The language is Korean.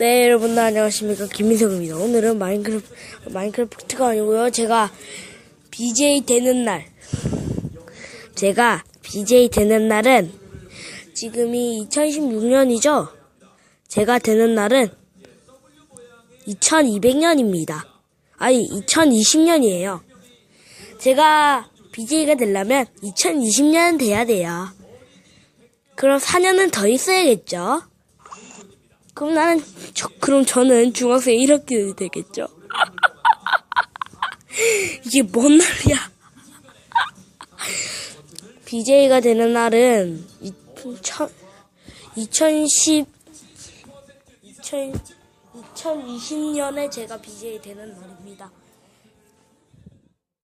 네, 여러분 안녕하십니까 김민석입니다. 오늘은 마인크래프 마인크래프트가 아니고요. 제가 BJ 되는 날, 제가 BJ 되는 날은 지금이 2016년이죠. 제가 되는 날은 2200년입니다. 아니 2020년이에요. 제가 BJ가 되려면 2020년 돼야 돼요. 그럼 4년은 더 있어야겠죠. 그럼 나는 저, 그럼 저는 중학생 1학년이 되겠죠. 이게 뭔 날이야? BJ가 되는 날은 2000, 2010 2000, 2020년에 제가 BJ 되는 날입니다.